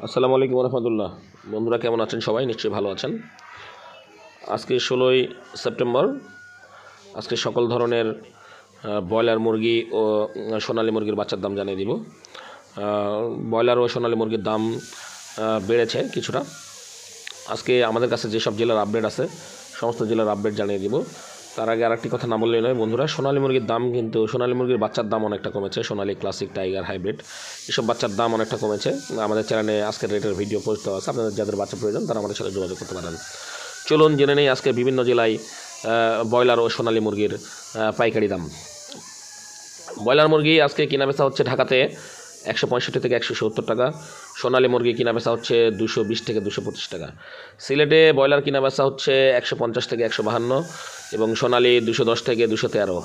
আসসালামু আলাইকুম রহমতুল্লাহ বন্ধুরা, কেমন আছেন সবাই? নিশ্চয়ই ভালো আছেন। আজকে ষোলোই সেপ্টেম্বর। আজকে সকল ধরনের ব্রয়লার মুরগি ও সোনালী মুরগির বাচ্চার দাম জানিয়ে দিব। ব্রয়লার ও সোনালী মুরগির দাম বেড়েছে কিছুটা। আজকে আমাদের কাছে যেসব জেলার আপডেট আছে, সমস্ত জেলার আপডেট জানিয়ে দিব। তার আগে আরেকটি কথা না বললেই নয়, বন্ধুরা, সোনালী মুরগির দাম কিন্তু, সোনালী মুরগির বাচ্চার দাম অনেকটা কমেছে, সোনালী ক্লাসিক টাইগার হাইব্রিড। এসব বাচ্চার দাম অনেকটা কমেছে। আমাদের চ্যানেলে আজকের রেটের ভিডিও পোস্ট দেওয়া আছে, আপনাদের যাদের বাচ্চা প্রয়োজন তারা আমাদের সাথে যোগাযোগ করতে পারেন। চলুন জেনে নেই আজকে বিভিন্ন জেলায় ব্রয়লার ও সোনালী মুরগির পাইকারি দাম। ব্রয়লার মুরগি আজকে কিনা বেচা হচ্ছে ঢাকাতে একশো পঁয়ষট্টি থেকে একশো সত্তর টাকা। সোনালি মুরগি কিনা বেচা হচ্ছে দুশো বিশ থেকে দুশো পঁচিশ টাকা। সিলেটে ব্রয়লার কিনা বেচা হচ্ছে একশো পঞ্চাশ থেকে একশো বাহান্ন এবং সোনালি দুশো দশ থেকে দুশো তেরো।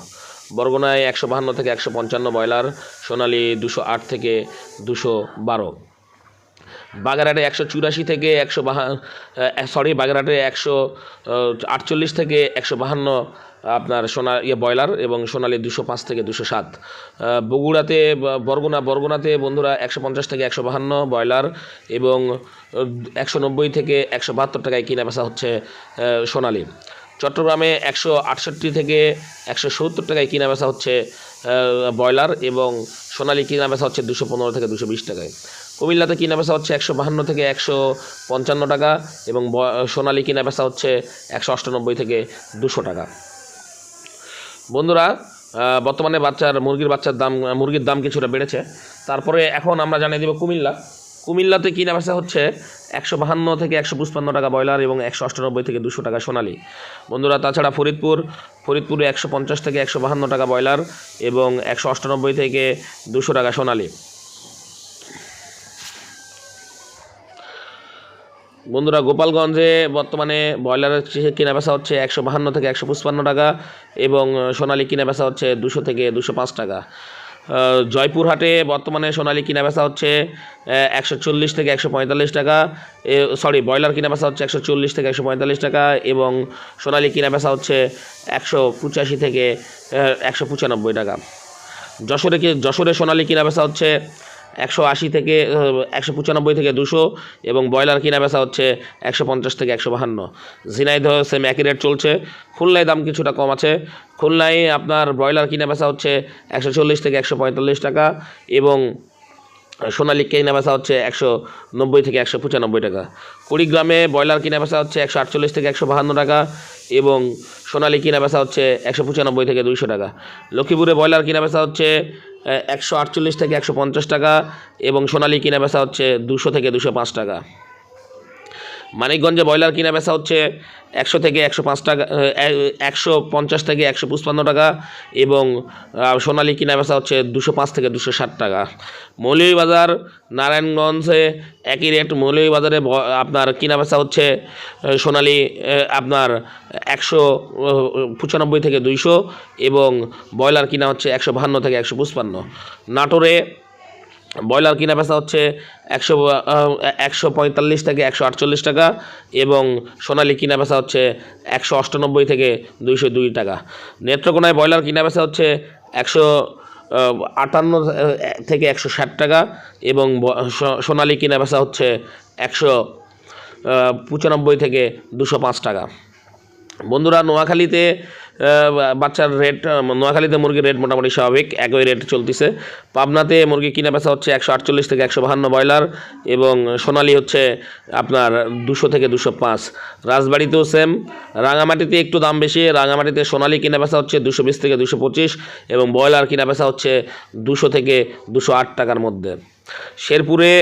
বরগুনায় একশো বাহান্ন থেকে একশো পঞ্চান্ন ব্রয়লার, সোনালি দুশো আট থেকে দুশো বারো। বাগেরহাটে একশো চুরাশি থেকে একশো বাহা সরি বাগেরহাটে একশো আটচল্লিশ থেকে একশো বাহান্ন আপনার সোনা ইয়ে ব্রয়লার এবং সোনালি দুশো পাঁচ থেকে দুশো সাত। বগুড়াতে বরগুনা, বরগুনাতে বন্ধুরা একশো পঞ্চাশ থেকে একশো বাহান্ন ব্রয়লার এবং একশো নব্বই থেকে একশো বাহাত্তর টাকায় কিনা বেচা হচ্ছে সোনালি। চট্টগ্রামে একশো আটষট্টি থেকে একশো সত্তর টাকায় কিনা বেচা হচ্ছে ব্রয়লার এবং সোনালি কিনা বেচা হচ্ছে দুশো পনেরো থেকে দুশো বিশ টাকায়। কুমিল্লাতে কিনা বেচা হচ্ছে একশো বাহান্ন থেকে একশো পঞ্চান্ন টাকা এবং সোনালি কিনা বেচা হচ্ছে একশো অষ্টানব্বই থেকে দুশো টাকা। বন্ধুরা বর্তমানে বাচ্চার, মুরগির বাচ্চার দাম মুরগির দাম কিছুটা বেড়েছে। তারপরে এখন আমরা জানিয়ে দেবো কুমিল্লা। কুমিল্লাতে কিনা বেচা হচ্ছে একশো বাহান্ন থেকে একশো পঁচপান্ন টাকা ব্রয়লার এবং একশো অষ্টানব্বই থেকে দুশো টাকা সোনালি। বন্ধুরা, তাছাড়া ফরিদপুর, ফরিদপুরে একশো পঞ্চাশ থেকে একশো বাহান্ন টাকা ব্রয়লার এবং একশো অষ্টানব্বই থেকে দুশো টাকা সোনালি। বন্ধুরা, গোপালগঞ্জে বর্তমানে ব্রয়লারের কেনা বেচা হচ্ছে একশো বাহান্ন থেকে একশো পঁচপান্ন টাকা এবং সোনালি কিনা বেচা হচ্ছে দুশো থেকে দুশো পাঁচ টাকা। জয়পুরহাটে বর্তমানে সোনালি কিনা বেচা হচ্ছে একশো চল্লিশ থেকে একশো পঁয়তাল্লিশ টাকা। সরি ব্রয়লার কিনা বেচা হচ্ছে একশো চল্লিশ থেকে একশো পঁয়তাল্লিশ টাকা এবং সোনালি কিনা বেচা হচ্ছে একশো পঁচাশি থেকে একশো পঁচানব্বই টাকা। যশোরে যশোরে সোনালি কিনা বেচা হচ্ছে একশো আশি থেকে একশো পঁচানব্বই থেকে দুশো এবং ব্রয়লার কিনা বেচা হচ্ছে একশো পঞ্চাশ থেকে একশো বাহান্ন। ঝিনাইদহ সেম একই রেট চলছে। খুলনায় দাম কিছুটা কম আছে। খুলনায় আপনার ব্রয়লার কিনা বেচা হচ্ছে একশো চল্লিশ থেকে একশো পঁয়তাল্লিশ টাকা এবং সোনালি কেনা বেচা হচ্ছে একশো নব্বই থেকে একশো পঁচানব্বই টাকা। কুড়িগ্রামে ব্রয়লার কিনা বেচা হচ্ছে একশো আটচল্লিশ থেকে একশো বাহান্ন টাকা এবং সোনালি কিনা বেচা হচ্ছে একশো পঁচানব্বই থেকে দুইশো টাকা। লক্ষ্মীপুরে ব্রয়লার কিনা বেচা হচ্ছে একশো আটচল্লিশ থেকে একশো পঞ্চাশ টাকা এবং সোনালি কিনা বেচা হচ্ছে দুশো থেকে দুশো পাঁচ টাকা। মানিকগঞ্জে ব্রয়লার কিনা বেচা হচ্ছে একশো থেকে একশো পাঁচ টাকা একশো পঞ্চাশ থেকে একশো পঁচপান্ন টাকা এবং সোনালি কিনা বেচা হচ্ছে দুশো পাঁচ থেকে দুশো ষাট টাকা। মৌলভীবাজার, নারায়ণগঞ্জে একই রেট মৌলভীবাজারে আপনার কিনা বেচা হচ্ছে সোনালি আপনার একশো পঁচানব্বই থেকে দুইশো এবং ব্রয়লার কিনা হচ্ছে একশো বাহান্ন থেকে একশো পঁচপান্ন। নাটোরে ব্রয়লার কিনা বেচা হচ্ছে একশো একশো পঁয়তাল্লিশ থেকে একশো আটচল্লিশ টাকা এবং সোনালি কিনা বেচা হচ্ছে একশো অষ্টানব্বই থেকে দুইশো দুই টাকা। নেত্রকোনায় ব্রয়লার কিনা বেচা হচ্ছে একশো আটান্ন থেকে একশো ষাট টাকা এবং সোনালি কিনা বেচা হচ্ছে একশো পঁচানব্বই থেকে দুশো পাঁচ টাকা। বন্ধুরা, নোয়াখালীতে বাচ্চার রেট নোয়াখালীতে মুরগির রেট মোটামুটি স্বাভাবিক, একই রেট চলতেছে। পাবনাতে মুরগি কিনা বেচা হচ্ছে একশো আটচল্লিশ থেকে একশো বাহান্ন ব্রয়লার এবং সোনালি হচ্ছে আপনার দুশো থেকে দুশো পাঁচ। রাজবাড়িতেও সেম রাঙামাটিতে একটু দাম বেশি, রাঙামাটিতে সোনালি কিনা বেচা হচ্ছে দুশো বিশ থেকে দুশো পঁচিশ এবং ব্রয়লার কিনা বেচা হচ্ছে দুশো থেকে দুশো আট টাকার মধ্যে। শেরপুরে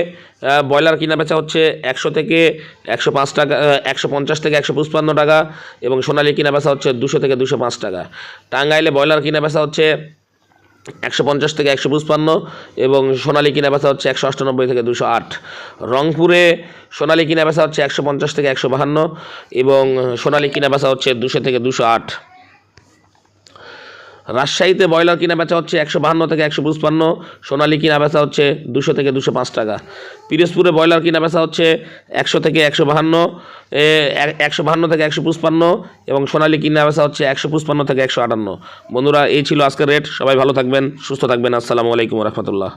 ব্রয়লার কিনা বেচা হচ্ছে একশো থেকে একশো পাঁচ টাকা একশো পঞ্চাশ থেকে একশো পঁচপান্ন টাকা এবং সোনালি কিনা বেচা হচ্ছে দুশো থেকে দুশো পাঁচ টাকা। টাঙ্গাইলে ব্রয়লার কিনা বেচা হচ্ছে একশো পঞ্চাশ থেকে একশো পঁচপান্ন এবং সোনালি কিনা বেচা হচ্ছে একশো অষ্টানব্বই থেকে দুশো আট। রংপুরে সোনালি কিনা বেচা হচ্ছে একশো পঞ্চাশ থেকে একশো বাহান্ন এবং সোনালি কিনা বেচা হচ্ছে দুশো থেকে দুশো আট। রাজশাহীতে ব্রয়লার কিনা বেচা হচ্ছে একশো বাহান্ন থেকে একশো পঁচপান্ন, সোনালি কিনা বেচা হচ্ছে দুশো থেকে দুশো পাঁচ টাকা। পিরোজপুরে ব্রয়লার কিনা বেচা হচ্ছে একশো থেকে একশো বাহান্ন একশো বাহান্ন থেকে একশো পঁচপান্ন এবং সোনালি কিনা বেচা হচ্ছে একশো পঁচপান্ন থেকে একশো আটান্ন। বন্ধুরা, এই ছিল আজকের রেট। সবাই ভালো থাকবেন, সুস্থ থাকবেন। আসসালামু আলাইকুম রহমতুল্লাহ।